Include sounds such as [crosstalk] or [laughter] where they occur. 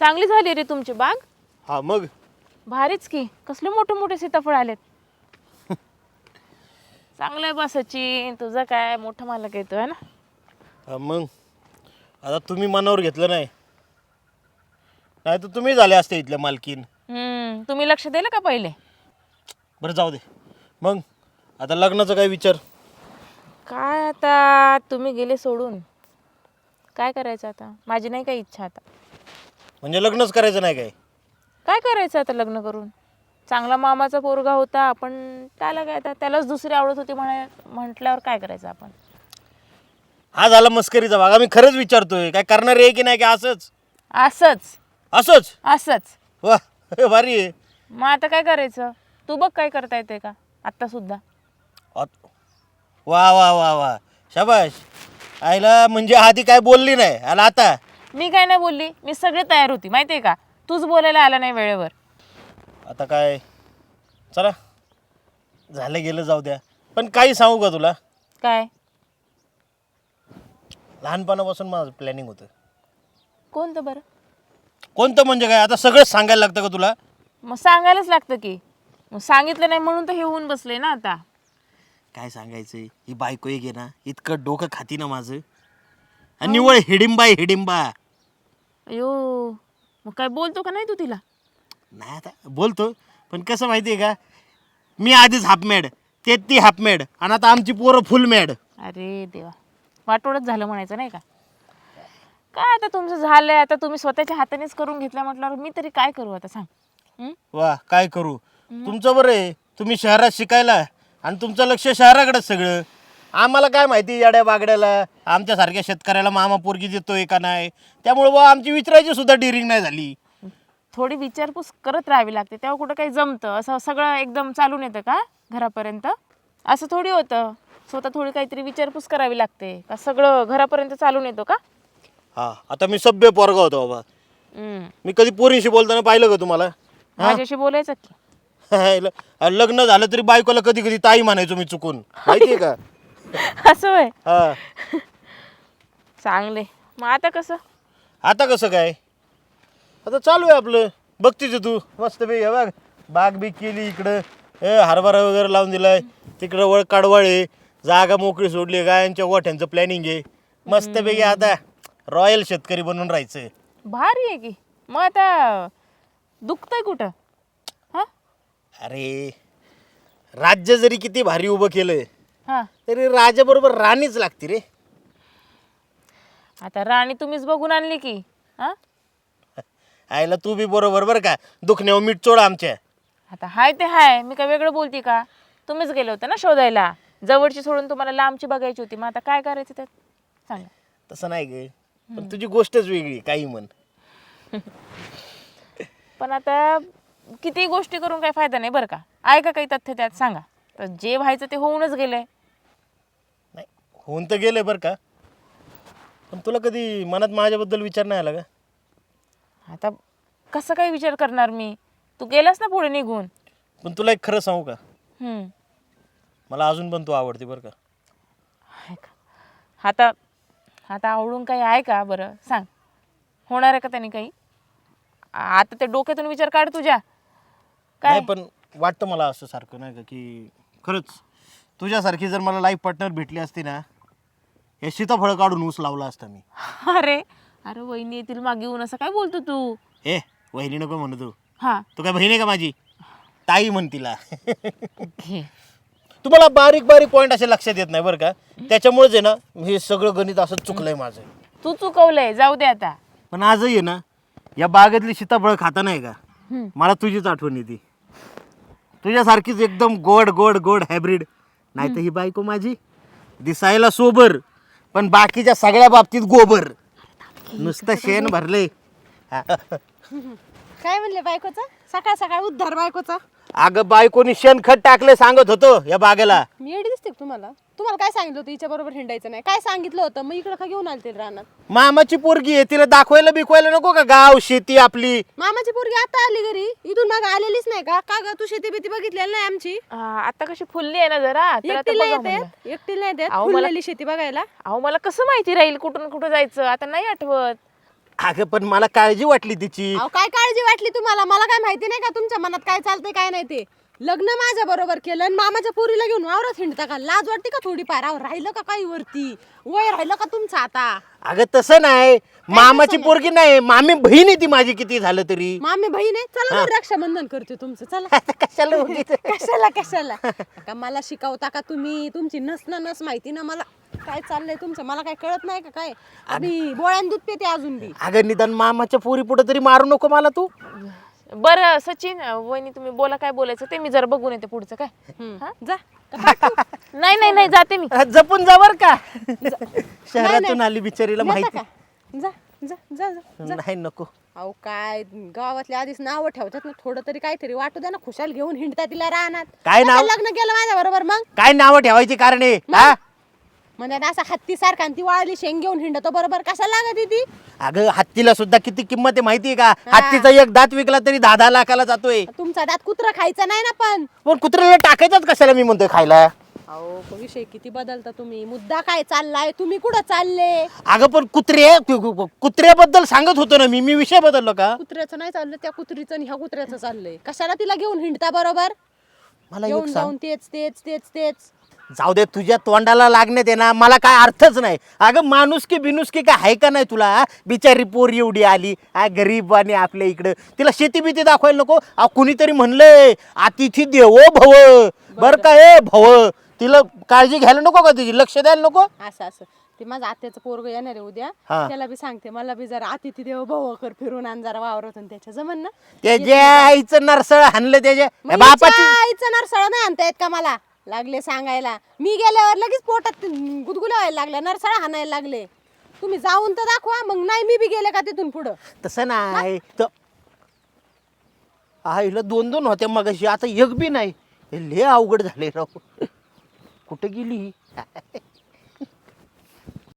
चांगली झाली रे तुमची बाग. हा मग? भारीच की. कसले मोठे मोठे सीताफळ आलेत. [laughs] चांगलं आहे बा सचिन तुझं काय? मोठं मालक येतो आहे ना? हा मग? आता तुम्ही मनावर घेतलं नाही. नाही तर तुम्ही झाले असते इथल्या मालकीन. हम्म, तुम्ही लक्ष दिलं का पहिले? बरं जाऊ दे. मग? आता लग्नाचा काय विचार? काय आता? तुम्ही गेले सोडून. काय करायचं आता? माझी नाही काही इच्छा आता. म्हणजे लग्नच करायचं नाही काय? काय करायचं आता लग्न करून? चांगला मामाचा पोरगा होता आपण त्याला काय आता त्यालाच दुसरी आवडत होती म्हणा म्हटल्यावर काय करायचं आपण? हा झाला मस्करीचा भाग. आम्ही खरंच विचारतोय काय करणार आहे की नाही की असंच? असंच. असंच? असंच. वा भारी आहे. मग आता काय करायचं? तू बघ काय करता येते का? आत्ता सुद्धा. आत- वा वा वा वा. शाबाश आईला म्हणजे आधी काय बोलली नाही. आणि आता. मी काय नाही बोलली मी सगळे तयार होती माहिती आहे का? तूच बोलायला आला नाही वेळेवर. आता काय? चला. झालं गेलं जाऊ द्या. पण काही सांगू का तुला? काय? लहानपणापासून माझं प्लॅनिंग होतं. कोणतं बरं? कोणतं म्हणजे काय? आता सगळंच सांगायला लागतं का तुला? मग सांगायलाच लागतं की. मग सांगितलं नाही म्हणून तर हे होऊन बसले ना आता. काय सांगायचं ही बायको एक आहे ना इतकं डोकं खाती ना माझं. आणि निवळ हिडिंबा आहे हिडिंबा. अयो मग काय बोलतो का नाही तू तिला? नाही आता बोलतो पण कसं माहिती आहे का? मी आधीच हाफ मॅड ते ती हाफ मॅड आणि आता आमची पोरं फुल मॅड अरे देवा वाटोळच झालं म्हणायचं नाही का? काय आता तुमचं झालंय आता तुम्ही स्वतःच्या हातानेच करून घेतलं म्हटल्यावर मी तरी काय करू आता सांग? हं? वा काय करू? तुमचं बरं आहे तुम्ही शहरात शिकायला आणि तुमचं लक्ष शहराकडेच सगळं. आम्हाला काय माहिती याड्या बागड्याला? आमच्यासारख्या शेतकऱ्याला मामा पोरगी देतोय का नाही? त्यामुळे बा आमची विचारायची सुद्धा डिरिंग नाही झाली. थोडी विचारपूस करत राहावी लागते. तेव्हा कुठं काही जमतं. असं सगळं एकदम चालून येतं का घरापर्यंत? असं थोडी होतं. स्वतः थोडी काहीतरी विचारपूस करावी लागते. का सगळं घरापर्यंत चालून येतो का? हा आता मी सभ्य पोरगा होतो बाबा. मी कधी पोरीशी बोलताना पाहिलं का तुम्हाला? माझ्याशी बोलायचं की? ल- [laughs] लग्न झालं तरी बायकोला कधी कधी ताई म्हणायचो मी चुकून. माहितीये का? [laughs] [laughs] असं होय? हा. चांगले मग आता कसं? आता कसं काय? आता चालू आहे आपलं. बघतीच तू. मस्त बी. बघ. बाग बी केली इकडं. ए हरभरा वगैरे लावून दिलाय. तिकडं वळ काढवाळ आहे. जागा मोकळी सोडली गायांच्या गोठ्यांचं प्लॅनिंग आहे. मस्त पैकी आता रॉयल शेतकरी बनून राहायचं भारी आहे की. मग आता दुखतंय कुठं? हा? अरे राज्य जरी किती भारी उभं केलं हा. तरी राजाबरोबर राणीच लागते रे. आता राणी तुम्हीच बघून आणली की हा? आईला तू बी बरोबर बरं का दुखण्यावर मीठ आमच्या. आता हाय ते हाय मी काय वेगळं बोलते का? तुम्हीच गेले होते ना शोधायला. जवळची सोडून तुम्हाला लांबची बघायची होती मग आता काय करायचं त्यात? सांगा. तसं नाही ग पण तुझी गोष्टच वेगळी काही म्हण. पण आता किती गोष्टी करून काही फायदा नाही बरं का? आहे का काही तथ्य त्यात? सांगा. तर जे व्हायचं ते होऊनच गेलंय. नाही होऊन तर गेले बरं का. पण तुला कधी मनात माझ्याबद्दल विचार नाही आला का? आता कसं काय विचार करणार मी? तू गेलास ना पुढे निघून. पण तुला एक खरं सांगू का? हम्म. मला अजून पण तू आवडते बरं का. आहे का? आता आता आवडून काही आहे का बरं? सांग. होणार आहे का त्याने काही? आ- आता ते डोक्यातून विचार काढ तुझ्या. काय? नाही पण वाटतं मला असं सारखं नाही का की खरंच तुझ्यासारखी जर मला लाईफ पार्टनर भेटली असती ना हे सीताफळ काढून ऊस लावला असता मी. अरे अरे वहिनी येतील मागे येऊन असं काय बोलतो तू? ए वहिनी नको म्हणू तू. हा. तू काय बहीण आहे का माझी? ताई म्हण तिला. घे तुम्हाला बारीक बारीक पॉईंट असे लक्षात येत नाही बरं का? त्याच्यामुळेच आहे ना हे सगळं गणित असं चुकलंय माझं. तू चुकवलंय जाऊ दे आता. पण आजही आहे ना या बागेतली सीताफळ खाता नाही का? हम्म. मला तुझीच आठवण येते. तुझ्यासारखीच एकदम गोड गोड गोड हायब्रिड नाही तर ही बायको माझी. दिसायला सोबर पण बाकीच्या सगळ्या बाबतीत गोबर. नुसतं शेण भरले काय म्हणले बायकोचा? सकाळ सकाळ उद्धार बायकोचा. अगं बायकोनी शेणखत टाकले सांगत होतो या बागेला. मी एडी दिसते का तुम्हाला? तुम्हाला काय सांगितलं होतं? हिच्या बरोबर हिंडायचं नाही. काय सांगितलं होतं? मग इकडं का घेऊन आलते रानात? मामाची पोरगी आहे तिला दाखवायला बिकवायला नको का? गाव शेती आपली. मामाची पोरगी आता आली घरी. इथून माग आलेलीच नाही का? का ग? तू शेती बिती बघितलेली नाही आमची? आता कशी फुलली आहे ना जरा तर आता एकटीला बघा येते म्हणलं. एकटीला नाही देत अहो, मला- फुललेली शेती बघायला? अहो मला कसं माहिती राहील कुठून कुठं जायचं? आता नाही आठवत. अगं पण मला काळजी वाटली तिची. अहो काय काळजी वाटली तुम्हाला? मला काय माहिती नाही का तुमच्या मनात काय चालतंय काय नाही ते? लग्न माझ्या बरोबर केलं आणि मामाच्या पोरीला घेऊन वावरात हिंडता का? लाज वाटते का थोडी अहो राहिलं का काही वरती? वय राहिलं का तुमचं आता? अगं तसं नाही. मामाची पोरगी नाही. मामी बहीण आहे ती माझी किती झालं तरी. मामी बहीण आहे? चला बरं रक्षाबंधन करते तुमचं. चला. [laughs] कशाला उगीच? [laughs] कशाला कशाला? [laughs] का मला शिकवता का तुम्ही? तुमची नस ना नस माहिती ना मला. काय चाललंय तुमचं? मला काय कळत नाही का काय? आम्ही बोळ्यान दूध पिते अजून बी. अगं निदान मामाच्या पोरी पुढे तरी मारू नको मला तू. बरं सचिन वहिनी तुम्ही बोला काय बोलायचं ते मी जरा बघून येते पुढचं काय. जा? [laughs] नाही नाही नाही जाते मी. जपून जा बर का. शहरातून आली बिचारीला नेता माहिती. का? जा जा जा जा नाही नको. अहो काय गावातले आधीच नाव ठेवतात ना थोडं तरी काहीतरी वाटू द्या ना खुशाल घेऊन हिंडता तिला राहणार काय नाव? लग्न केलं माझ्या बरोबर मग? काय नाव ठेवायची कारण? आहे हा? आता असा हत्ती सारखा ती वाळली शेंग घेऊन हिंडतो. बरोबर कशाला लागत ती? अगं हत्तीला सुद्धा किती किंमत आहे माहितीये का? हत्तीचा एक दात विकला तरी दहा दहा लाखाला जातोय. तुमचा दात कुत्रा खायचा नाही ना पण. पण कुत्र्याला टाकायचंच कशाला मी म्हणतोय खायला? अहो विषय किती बदलता तुम्ही? मुद्दा काय चाललाय? तुम्ही कुठं चालले? अगं पण कुत्रे कुत्र्याबद्दल सांगत होतो ना मी. मी विषय बदललो का? कुत्र्याचं नाही चाललं त्या कुत्रीचं आणि ह्या कुत्र्याचं चाललंय. कशाला तिला घेऊन हिंडता बरोबर? मला एक घेऊन सांग. जाऊन तेच तेच तेच तेच. जाऊ दे तुझ्या तोंडाला लागण्यात आहे ना मला काय अर्थच नाही. अगं माणूस की बिनुस की काय आहे का नाही तुला बिचारी पोर एवढी आली आ गरीब आणि आपल्या इकडं. तिला शेती बिती दाखवायला नको. अहो कुणीतरी म्हणलंय अतिथी देवो भव. बर का ए भव. तिला काळजी घ्यायला नको का तिची? लक्ष द्यायला नको? असं असं. ते माझं आत्याचं पोरग येणार आहे उद्या. हा. त्याला बी सांगते मला बी जरा अतिथी देव भाऊ कर फिरून आण जरा वावरत त्याच्या जमन ना. त्याच्या आईचं नरसळ हाणलं त्याच्या. मग बापाची हिच्या आईचं नरसळ नाही आणता येत का मला? लागले सांगायला. मी गेल्यावर लगेच पोटात गुदगुल्या व्हायला लागल्या नरसळ हाणायला लागले. तुम्ही जाऊन तर दाखवा मग नाही मी बी गेले का तिथून पुढं? तसं नाही तर आईला दोन दोन होत्या मगाशी आता एक बी नाही. हे लय अवघड झाले राव. कुठं गेली